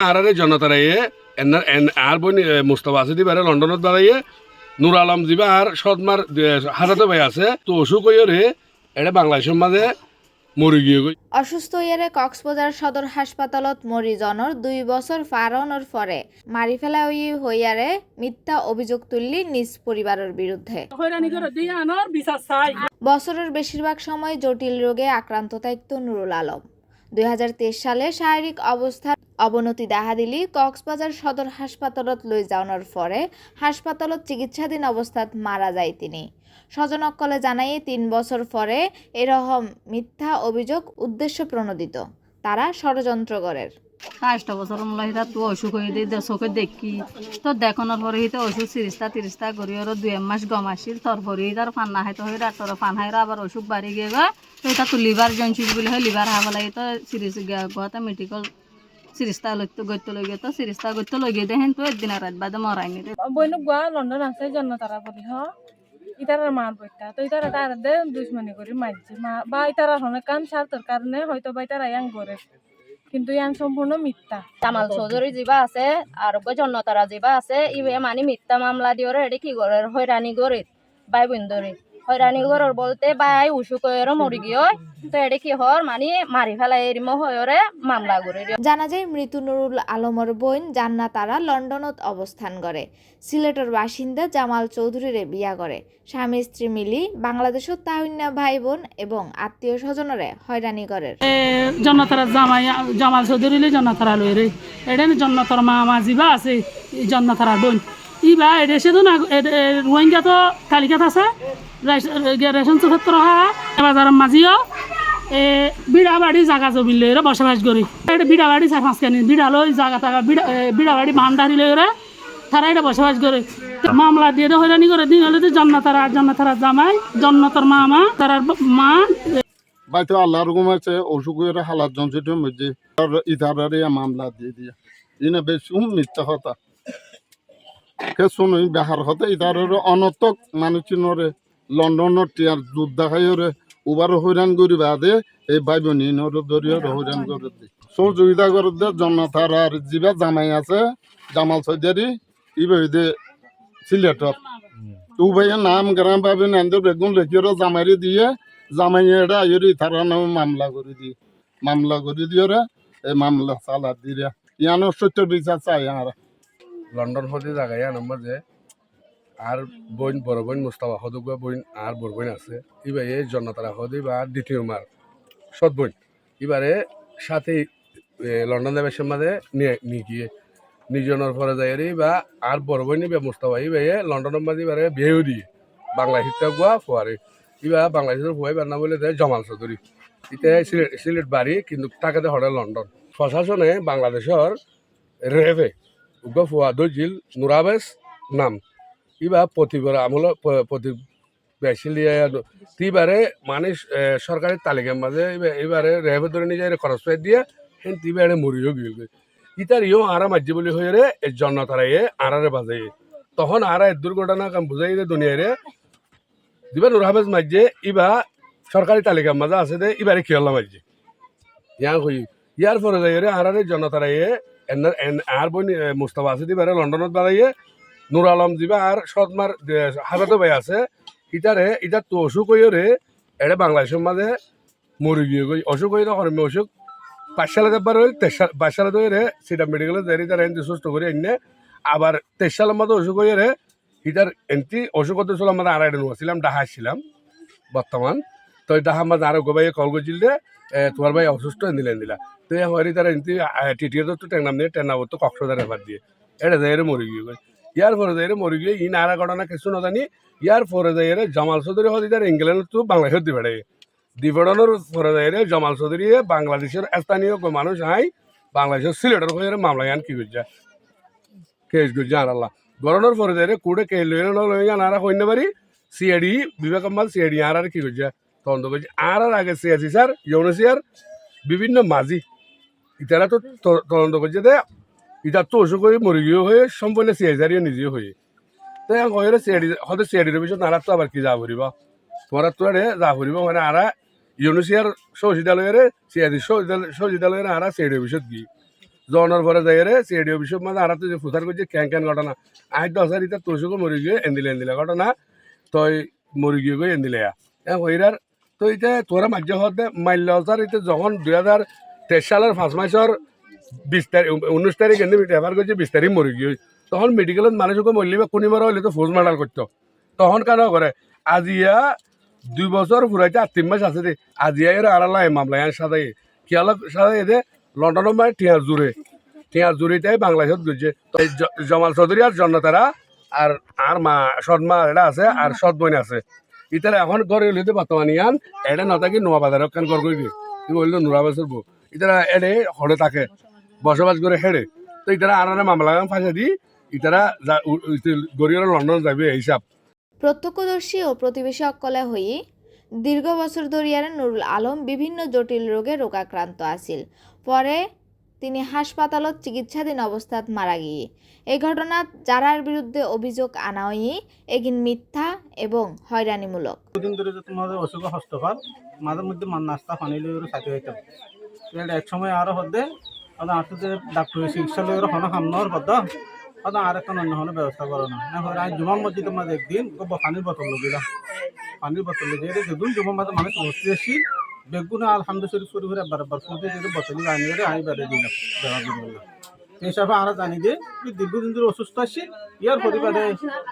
আরারে জনতারাইয়ে এনার এন আর বই মুস্তফা আছে দিবারে লন্ডনত বাড়াইয়ে নুর আলম দিবা আর সদমার হাজাতে ভাই আছে তো অসুখ রে এটা বাংলাদেশের মাঝে মরি গিয়ে গই। অসুস্থ ইয়ারে কক্সবাজার সদর হাসপাতালত মরি জনর দুই বছর ফারণর পরে মারি ফেলা হই হইয়ারে মিথ্যা অভিযোগ তুললি নিজ পরিবারের বিরুদ্ধে। বছরের বেশিরভাগ সময় জটিল রোগে আক্রান্ত থাকত নুরুল আলম। দুই হাজার তেইশ সালে শারীরিক অবস্থার অবনতি দেখা দিলি কক্সবাজার সদর হাসপাতালত লৈ যাওয়ার পরে হাসপাতালত চিকিৎসাধীন অবস্থাত মারা যায় তিনি। স্বজনকলে জানাই তিন বছর পরে এরকম মিথ্যা অভিযোগ উদ্দেশ্য প্রণোদিত। তারা ষড়যন্ত্র করের পাঁচটা বছর মূল তো অসুখ হয়ে দিয়ে চোখে দেখি। তো দেখানোর পরে হিতে অসুখ তিরিশটা তিরিশটা করি ওর দুই মাস গম আসিল তারপরে তার ফান্না হাইতে হয়ে ডাক্তার ফান হাইর আবার অসুখ বাড়ি গিয়ে গা, তো এটা তো লিভার জয়েন্সিস বলে হয় লিভার হাবা লাগে। তো সিরিজ গিয়া গোয়াতে সিরিজটা লইতে গইতে লই তো সিরিজটা গইতে লই গিয়ে দেখেন তো একদিন রাত বাদে মরাইনি রে। বইনক গোয়া লন্ডন আছে জন্য তারা বলি হ। ইতার মার বইটা তো ইতার তার দে দুশ্মনী করি মারছে মা বা ইতার অনেক কাম স্বার্থের কারণে হয়তো বা ইতার ইয়াং করে। কিন্তু ইয়াং সম্পূর্ণ মিথ্যা। জামাল চৌধুরী যিবা আছে আৰু জন্নতারা যিবা আছে ইবে মানে মিথ্যা মামলা দিওরে এটি কি করে হয়রানি করে বাই বন্ধরে হয়রানি করার বলতে বাই উসু কয়েরও মরি গিয়ে তো এটি কি হর মানে মারি ফেলাই এরিম হয়রে মামলা করে জানা যায় মৃত্যু নুরুল আলমর বোন জান্না তারা লন্ডনত অবস্থান করে সিলেটের বাসিন্দা জামাল চৌধুরীরে বিয়া করে স্বামী স্ত্রী মিলি বাংলাদেশত তাহিনা ভাই বোন এবং আত্মীয় স্বজনরে হয়রানি করে জন্নতারা জামাই জামাল চৌধুরীলে জন্নতারা লই রে এটা জন্নতার মা মা যিবা আছে এই জন্নতারা বোন ইবা এটা সেদিন রোহিঙ্গা তো তালিকাত আছে। রেশন ক্ষেত্র হা বাজার মাঝিও এ বিড়া বাড়ি জাগা জমি লই বসবাস করি এটা বিড়া বাড়ি চার পাঁচখানি বিড়া লই জাগা টাকা বিড়া বিড়া বাড়ি ভান্ডারি লই রে তারা এটা বসবাস করে মামলা দিয়ে হয়রানি করে দিন হলে তো জন্নতারা জন্নতারা জামাই জন্নতর মামা তার মা। বাইতে আল্লাহর ঘুমাইছে অসুখের হালাত জঞ্চিটের মধ্যে আর ইতারারে মামলা দিয়ে দিয়া। ইনে বেশি মিথ্যা কথা। কে শুনুই বেহার হতে ইতারের অনর্থক মানুষিনরে লন্ডনের টিয়ার যুদ্ধ দেখাইরে উবার হইরান করি বাদে এই ভাই বোন ইনর দরিয়ে হইরান করে দি। সহযোগিতা করে দে জন্নতার আর যিবা জামাই আছে, জামাল সৈদারি ইবে সিলেটত উভয়ের নাম গ্রাম পাবেন এদের বেগুন লেখিয়ে জামাইরে দিয়ে জামাইয়েরা আইরি তারা নামে মামলা করে দি মামলা করে দিয়ে এই মামলা চালা দিয়ে। ইয়ানো সত্য বিচার চাই আর লন্ডন হতে জায়গায় আনার মাঝে আর বোন, বড় বোন, মুস্তাফা হদুকা বোন আর বড় বোন আছে। এবারে জনতারা হদি বা দ্বিতীয় মার সৎ বোন। এবারে সাথে লন্ডন দেবের মাঝে নিয়ে নিয়ে গিয়ে নিজনের পরে যাই বা আর বড় বোন নিবে মুস্তাফা। এবারে লন্ডনের মাঝে এবারে বিয়েও দিয়ে বাংলা হিত্যা গুয়া ফুয়ারে। এবার বাংলাদেশের ফুয়াই বান্না বলে দেয় জমাল চৌধুরী। ইতে সিলেট সিলেট বাড়ি, কিন্তু টাকাতে হরে লন্ডন। প্রশাসনে বাংলাদেশের রেভে উগ্র ফুয়া, দজিল, নুরাবেশ নাম। ইবা প্রতিবার আমল প্রতি তিবারে মানে এ, সরকারি তালিকার মাঝে এবা- এবারে রেভে ধরে নিয়ে খরচ পাই দিয়ে হেন তিবারে মরিও গিয়ে ইতার ইও আরা মাঝে বলি হয়ে রে জন্য তারা এ আরারে বাজে তখন আরা এর দুর্ঘটনা কাম বুঝাই দে দুনিয়ায় রে। দিবা নুরাবেশ মাঝে ইবা সরকারি তালিকার মাঝে আছে দে ইবারে খেয়াল্লা মাঝে। ইয়া হই ইয়ার পরে যাই রে আরারে জনতারা এ এনার এন- আর বই মুস্তফা আছে দিবারে লন্ডনত বাড়াইয়ে নুর আলম দিবা আর সদমার হাজাতে ভাই আছে। ইটারে ইটার তো অসুখ হইও রে। এটা বাংলাদেশের মাঝে মরি গিয়ে গই। অসুখ হইলে হরমে অসুখ। পাঁচ সালে যাবার হইল তেইশ সাল বাইশ সালে তো রে। সেটা মেডিকেলে দেরি তার এনটি সুস্থ করে এনে আবার তেইশ সালের মধ্যে অসুখ হইয়ে রে। ইটার এনটি অসুখ হতে ছিল আমাদের আড়াই দিন ছিলাম ডাহা ছিলাম বর্তমান। তো ডাহা মাঝে আরও গোবাই কল করছিল এ, তোমার ভাই অসুস্থ দিলেন দিলা তো হরি তারা এনটি টিটিয়ে তো টেংনাম দিয়ে টেনাবো তো কক্সবাজার এবার দিয়ে। এটা যাই রে মরি গিয়ে গই। ইয়ার পরে যাই রে মরি গিয়ে ই নারা ঘটনা কিছু নজানি জানি ইয়ার পরে যাই রে জামাল চৌধুরী হদি তার ইংল্যান্ড তো বাংলাদেশের দিবে দিবেড়ানোর পরে যাই রে জামাল চৌধুরী বাংলাদেশের স্থানীয় মানুষ আই বাংলাদেশের সিলেটের হয়ে মামলা ইয়ান কি করছে কেস করছে আর আল্লাহ গরনের পরে যাই রে কুড়ে কে লইন লইন আর হইতে পারি সিআইডি বিবেক আম্মাল সিআইডি আর আর কি করছে তদন্ত করছে আর আর আগে সিআইসি স্যার ইউনিসিয়ার বিভিন্ন মাঝি ইতারা ত- তদন্ত করছে দে ইতার তো হয়ে মরি গিয়ে হয়ে সম্পূর্ণ সিআইসারিও নিজে হয়ে। তো এখন হয়ে সিআইডি হয়তো সিআইডির পিছত নারা তো আবার কি যা ফুরিব তোমার তো আরে যা ফুরিব মানে আরা ইউনিসিয়ার সৌজিদালয়ের সিআইডি সৌজিদালয়ের আরা সিআইডির পিছত কি জনের পরে যাই রে সিআইডি অফিসের মাঝে আর যে ফুসার করছে ক্যান ঘটনা। আজ দশ হাজার ইতা তোষকে মরি গিয়ে এন্দিলে এন্দিলে ঘটনা। তই মরি গিয়ে এন্দিলে হইরার তো এটা তোরা মাঝে হতে মাল্য যখন দুই হাজার তেইশ সালের পাঁচ মাসের বিশ তারিখ উনিশ তারিখ এনে রেফার করছে, বিশ তারিখ মরি গিয়ে তখন মেডিকেলত মানুষকে মরলি বা কোনি মারা হইলে তো ফৌজ মার্ডার করতো তখন কেন করে আজিয়া দুই বছর ফুরাইতে আর তিন মাস আছে দে আজিয়া এর আড়ালা এই মামলা ইয়ার সাথে কিয়ালা সাথে এদে লন্ডনের মানে টিয়ার জুড়ে টিয়ার জুড়িতে বাংলাদেশত গেছে। জমাল চৌধুরী আর জন্নতারা আর আর মা সৎ মা এটা আছে আর বোন আছে। ইতারা এখন ঘরে হইলে বর্তমানে ইয়ান এটা নতাকি নোয়া বাজার কেন ঘর করবি তুই বলল নুরা বছর বউ ইতারা এডে হরে থাকে। বসবাস করে হেড়ে। তো ইতারা আর মামলা ফাঁসা দি ইতারা গরিয়র লন্ডন যাবে এই হিসাব প্রত্যক্ষদর্শী ও প্রতিবেশী অকলে হই দীর্ঘ বছর ধরিয়ারে নুরুল আলম বিভিন্ন জটিল রোগে রোগাক্রান্ত আছিল। পরে তিনি হাসপাতালত চিকিৎসাধীন অবস্থাত মারা গিয়ে। এই ঘটনাত যারার বিরুদ্ধে অভিযোগ আনা হই এগিন মিথ্যা এবং হয়রানিমূলক দুদিন ধরে যে তোমাদের অসুখ হস্তফল মাঝে মধ্যে মান নাস্তা পানি লইয়ের সাথে হইতাম এক সময় আরও হদে আর আর যে ডাক্তার চিকিৎসা লইয়ের হন হামনর আর আর একটা অন্য ব্যবস্থা করো না না আজ জুমা মাঝে একদিন পানির বোতল লগিলাম পানির বোতল লগে যেদিন জুমা মাঝে মানুষ বসতে আসি বেগুনে আলহামদুলিল্লাহ শরীফ করে করে বারবার ফুটে যদি বোতল আনিয়ে আমি বেড়ে দিলাম দিলাম এই হিসাবে আমরা জানি যে দীর্ঘদিন ধরে অসুস্থ আছি। ইয়ার পরিবারে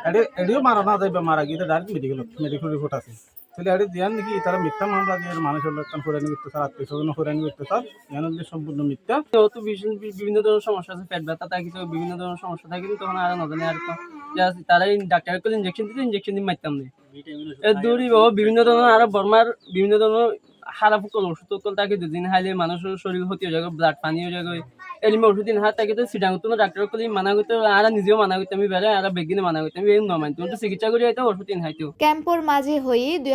এডে এডিও মারা না যাইবে মারা গিয়ে ডাইরেক্ট মেডিকেল মেডিকেল রিপোর্ট আছে। তাহলে এডে দিয়ান নাকি তারা মিথ্যা মামলা দিয়ে মানুষের লোকটান হরানি করতে স্যার আত্মীয় স্বজন হরানি করতে স্যার ইয়ান সম্পূর্ণ মিথ্যা। যেহেতু বিভিন্ন বিভিন্ন ধরনের সমস্যা আছে পেট ব্যথা থাকে তো বিভিন্ন ধরনের সমস্যা থাকে তখন আর নজনে জানি আর তো। তারা ডাক্তার করে ইঞ্জেকশন দিতে ইঞ্জেকশন দিয়ে মারতাম না বিভিন্ন ধরনের আরও বর্মার বিভিন্ন ধরনের খারাপ কল ওষুধ কল তাকে দুদিন খাইলে মানুষের শরীর ক্ষতি হয়ে যাবে ব্লাড পানি হয়ে যাবে এলিমে ওষুধ দিন হাত তাকে তো সিটাঙ্গ তো ডাক্তার কলি মানা করতে আর নিজেও মানা করতে আমি বেড়ে আর বেগিনে মানা করতে আমি নমাই তুমি তো চিকিৎসা করি হয়তো ওষুধ দিন হাইতেও ক্যাম্পোর মাঝে হই দুই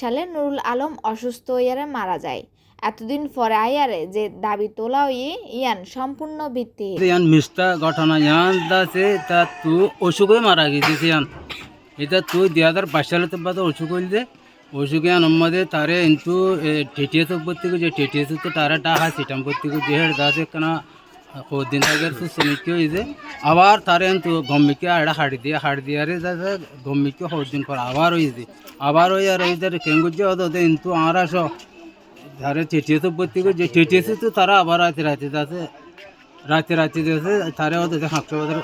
সালে নুরুল আলম অসুস্থ হইয়ারে মারা যায়। এতদিন পরে আইয়ারে যে দাবি তোলা হই ইয়ান সম্পূর্ণ ভিত্তি। ইয়ান মিষ্টা ঘটনা ইয়ান দাসে তা তু অসুখে মারা গেছিস ইয়ান। এটা তুই দুই হাজার বাইশ সালে তো বাদ অসুখ হইলে অসুখ ইয়ান তারে কিন্তু টিটিএস ভর্তি করছে টিটিএস তো তারা টাকা সিটাম ভর্তি করছে হেড দাসে কেন দিন আগে তো হয়েছে আবার তারে কিন্তু গম্মিকে আড়া হাড়ি দিয়ে হাড়ি দিয়ে আরে দাদা গম্মিকে দিন পর আবার হয়েছে আবার ওই আর এই কেঙ্গুজে হতো কিন্তু আর আসো ধারে টিটিএস ভর্তি করছে টিটিএস তো তারা আবার রাতে রাতে দাসে রাতে রাতে দিয়েছে তারে হাঁচো বাজার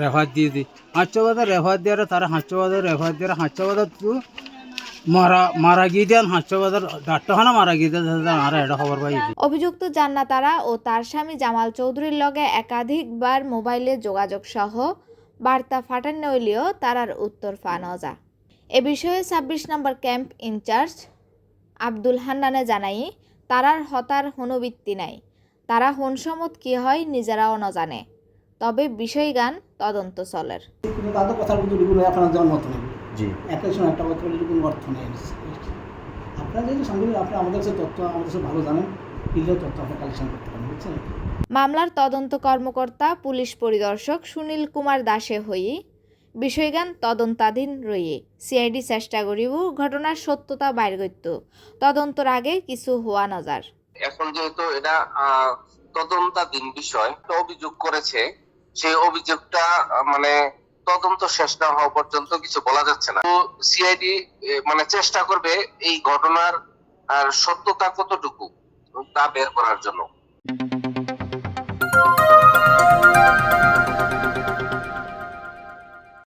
রেফার দিয়ে দিই হাঁচো বাজার রেফার দিয়ে তারা হাঁচো বাজার রেফার দিয়ে হাঁচো বাজার তু মারা মারা গিয়ে দেন হাঁচো বাজার ডাক্তারখানা মারা গিয়ে দেন আর এটা খবর পাই। অভিযুক্ত জান্নাতারা ও তার স্বামী জামাল চৌধুরীর লগে একাধিকবার মোবাইলে যোগাযোগ সহ বার্তা ফাটান নইলেও তারার উত্তর ফানজা এ বিষয়ে ছাব্বিশ নম্বর ক্যাম্প ইনচার্জ আব্দুল হান্নানে জানাই তারার হতার হনুবৃত্তি নাই। তারা হনসমত কি হয় নিজেরাও ন জানে। তবে বিষয়গান তদন্ত চলের। কিন্তু জি। সময় একটা কথা বলে কোনো অর্থ নেই। আপনারা যেহেতু সঙ্গে আপনি আমাদের কাছে তথ্য আমাদের কাছে ভালো জানেন তথ্য আপনি কালেকশন করতে পারেন বুঝছেন? মামলার তদন্ত কর্মকর্তা পুলিশ পরিদর্শক সুনীল কুমার দাসে হই বিষয়গান তদন্তাধীন রয়ে সিআইডি চেষ্টা করিব ঘটনার সত্যতা বাইর করত তদন্তর আগে কিছু হওয়া নজার। এখন যেহেতু এটা আহ, তদন্তাধীন বিষয় অভিযোগ করেছে সেই অভিযোগটা মানে তদন্ত শেষ না হওয়া পর্যন্ত কিছু বলা যাচ্ছে না। তো সিআইডি মানে চেষ্টা করবে এই ঘটনার, আর সত্যতা কতটুকু তা বের করার জন্য।